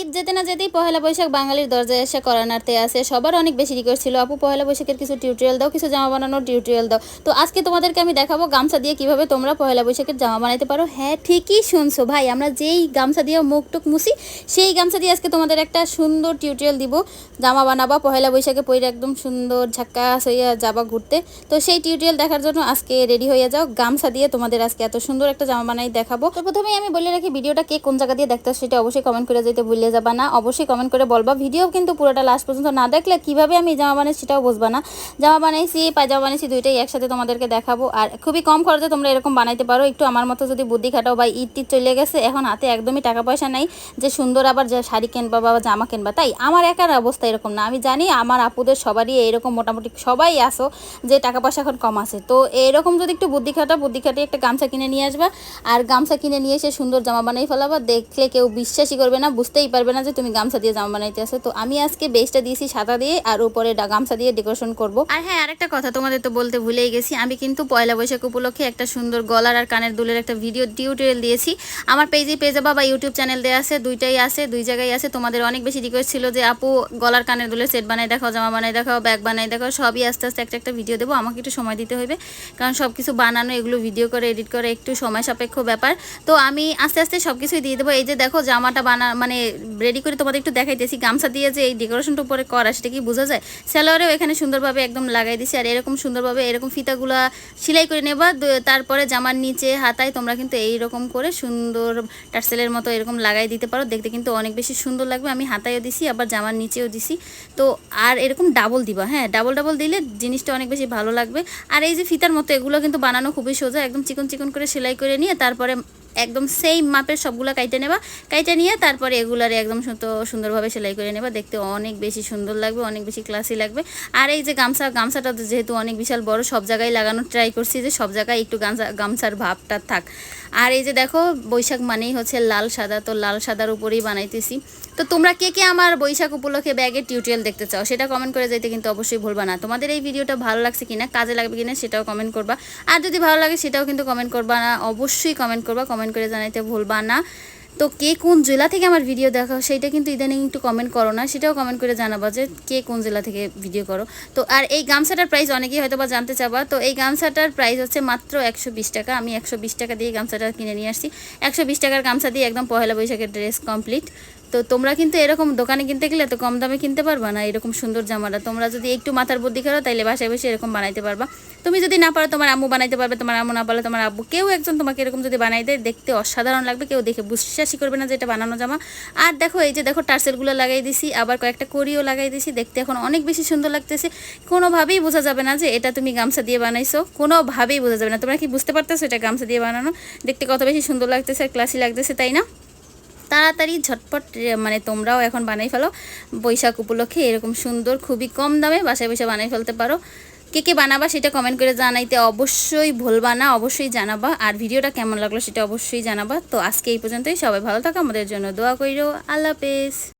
ঈদ যেতে না যেতেই পহেলা বৈশাখ বাঙালির দরজায় এসে করানার্তে আছে সবার অনেক বেশি রিকোয়েস্ট ছিল, আপু, পহেলা বৈশাখের কিছু টিউটোরিয়াল দাও, কিছু জামা বানানোর টিউটোরিয়াল দাও। তো আজকে তোমাদেরকে আমি দেখাবো গামছা দিয়ে কীভাবে তোমরা পহেলা বৈশাখের জামা বানাইতে পারো। হ্যাঁ ঠিকই শুনছো ভাই, আমরা যেই গামছা দিয়ে মুখ টুক মুছি, সেই গামছা দিয়ে আজকে তোমাদের একটা সুন্দর টিউটোরিয়াল দিব। জামা বানাবা, পহেলা বৈশাখে পরে একদম সুন্দর ঝাক্কাস হইয়া যাবা ঘুরতে। তো সেই টিউটোরিয়াল দেখার জন্য আজকে রেডি হয়ে যাও। গামছা দিয়ে তোমাদের আজকে এত সুন্দর একটা জামা বানাই দেখাবো। তো প্রথমেই আমি বলে রাখি, ভিডিওটা কে কোন জায়গা দিয়ে দেখতে সেটা অবশ্যই কমেন্ট করে যেতে ভুলে যাবা না। অবশ্যই কমেন্ট করে বলবা। ভিডিও কিন্তু পুরোটা লাস্ট পর্যন্ত না দেখলে কীভাবে আমি জামা বানাইছি সেটাও বুঝবা না। জামা বানাইছি, পায়জামা বানাইছি দুইটাই একসাথে তোমাদেরকে দেখাবো। আর খুবই কম খরচে তোমরা এরকম বানাইতে পারো। একটু আমার মতো যদি বুদ্ধি খাটাও বা ঈদ চলে গেছে, এখন হাতে একদমই টাকা পয়সা নেই যে সুন্দর আবার যে শাড়ি কিনবা বা জামা কিনবা, তাই আমার একার অবস্থা এরকম না। আমি জানি আমার আপুদের সবারই এরকম মোটামুটি সবাই আসো যে টাকা পয়সা এখন কম আছে। তো এরকম যদি একটু বুদ্ধি খাটা, বুদ্ধি খাটিয়ে একটা গামছা কিনে নিয়ে আসবা। আর গামছা কিনে নিয়ে এসে সুন্দর জামা বানাই ফেলাবা। দেখলে কেউ বিশ্বাসই করবে না, বুঝতেই পারবে না যে তুমি গামছা দিয়ে জামা বানাইতে আসো তো আমি আজকে বেসটা দিয়েছি সাদা দিয়ে, আর উপরে গামছা দিয়ে ডেকোরেশন করব। আর হ্যাঁ আরেকটা কথা তোমাদের তো বলতে ভুলেই গেছি। আমি কিন্তু পয়লা বৈশাখ উপলক্ষে একটা সুন্দর গলার আর কানের দুলের একটা ভিডিও টিউটোরিয়াল দিয়েছি। আমার পেজে পেজে বা ইউটিউব চ্যানেল দেওয়া আছে, দুইটাই আছে, দুই জায়গায় আছে। তোমাদের অনেক বেশি রিকোয়েস্ট ছিল যে, আপু, গলার কানের দুলের সেট বানাই দেখাও, জামা বানাই দেখাও ব্যাগ বানাই দেখাও, সবই আস্তে আস্তে একটা একটা ভিডিও দেবো। আমাকে একটু সময় দিতে হবে কারণ সব কিছু বানানো, এগুলো ভিডিও করে এডিট করে একটু সময় সাপেক্ষ ব্যাপার। তো আমি আস্তে আস্তে সব কিছুই দিয়ে দেবো। এই যে দেখো, জামাটা বানা মানে রেডি করে তোমাদের একটু দেখাইতেছি গামছা দিয়ে যে এই ডেকোরেশনটা উপরে করা, সেটা কি বোঝা যায়? স্যালোয়ারেও এখানে সুন্দরভাবে একদম লাগাই দিছি আর এরকম সুন্দরভাবে এরকম ফিতাগুলা সেলাই করে নেবা। তারপরে জামার নিচে, হাতায় তোমরা কিন্তু এইরকম করে সুন্দর টার্সেলের মতো এরকম লাগাই দিতে পারো। দেখতে কিন্তু অনেক বেশি সুন্দর লাগবে। আমি হাতায়ও দিছি, আবার জামার নিচেও দিছি। তো, আর এরকম ডাবল দিবা হ্যাঁ? ডাবল ডাবল দিলে জিনিসটা অনেক বেশি ভালো লাগবে। আর এই যে ফিতার মতো, এগুলো কিন্তু বানানো খুবই সোজা। একদম চিকন চিকন করে সেলাই করে নিয়ে, তারপরে একদম সেম মাপের সবগুলো কাইটে নেবা। কাইটে নিয়ে তারপরে এগুলার একদম সুতো সুন্দরভাবে সেলাই করে নেবা। দেখতে অনেক বেশি সুন্দর লাগবে, অনেক বেশি ক্লাসি লাগবে। আর এই যে গামছা, গামছাটা তো যেহেতু অনেক বিশাল বড়, সব জায়গায় লাগানোর ট্রাই করছি যে সব জায়গায় একটু গামছা, গামছার ভাবটা থাক। আর এই যে দেখো, বৈশাখ মানেই হচ্ছে লাল সাদা, তো লাল সাদার উপরেই বানাইতেছি। তো তোমরা কে কে আমার বৈশাখ উপলক্ষে ব্যাগের টিউটোরিয়াল দেখতে চাও, সেটা কমেন্ট করে যাইতে কিন্তু অবশ্যই ভুলবা না। তোমাদের এই ভিডিওটা ভালো লাগছে কিনা, কাজে লাগবে কিনা, সেটাও কমেন্ট করবা। আর যদি ভালো লাগে, সেটাও কিন্তু কমেন্ট করবা না, অবশ্যই কমেন্ট করবা কমেন্ট করে জানাইতে ভুলবা না। তো কে কোন জেলা থেকে আমার ভিডিও দেখা সেইটা কিন্তু ইদানিং একটু কমেন্ট করো না, সেটাও কমেন্ট করে জানাবা যে কে কোন জেলা থেকে ভিডিও করো। তো আর এই গামছাটার প্রাইস অনেকেই হয়তো বা জানতে চাবা, তো এই গামছাটার প্রাইস হচ্ছে মাত্র একশো বিশ টাকা। আমি একশো বিশ টাকা দিয়ে গামছাটা কিনে নিয়ে আসছি। একশো বিশ টাকার গামছা দিয়ে একদম পহেলা বৈশাখের ড্রেস কমপ্লিট তো তোমরা কিন্তু এরকম দোকানে কিনতে গেলে তো কম দামে কিনতে পারবা না, এরকম সুন্দর জামাটা। তোমরা যদি একটু মাথার বুদ্ধি করো তাইলে বাসায় বসে এরকম বানাইতে পারবা। তুমি যদি না পারো, তোমার আম্মু বানাইতে পারবে, তোমার আম্মু না পারলে তোমার আব্বু। কেউ একজন তোমাকে এরকম যদি বানাই দেয়, দেখতে অসাধারণ লাগবে, কেউ দেখে বিশ্বাসই করবে না যে এটা বানানো জামা। আর দেখো, এই যে দেখো, টার্সেলগুলো লাগাই দিছি, আবার কয়েকটা করিও লাগাই দিছি, দেখতে এখন অনেক বেশি সুন্দর লাগতেছে। কোনোভাবেই বোঝা যাবে না যে এটা তুমি গামছা দিয়ে বানাইছো, কোনোভাবেই বোঝা যাবে না। তোমরা কি বুঝতে পারতেছো এটা গামছা দিয়ে বানানো? দেখতে কত বেশি সুন্দর লাগতেছে ক্লাসি লাগতেছে, তাই না? তাড়াতাড়ি ঝটপট মানে তোমরাও এখন বানাই ফেলো। বৈশাখ উপলক্ষে এরকম সুন্দর, খুবই কম দামে বাসায় বসে বানাই ফেলতে পারো। কে কে বানাবা সেটা কমেন্ট করে জানাইতে অবশ্যই ভুলবা না, অবশ্যই জানাবা। আর ভিডিওটা কেমন লাগল সেটা অবশ্যই জানাবা। তো আজকে এই পর্যন্তই, সবাই ভালো থাকো, আমাদের জন্য দোয়া করিও আল্লাহ হাফেজ।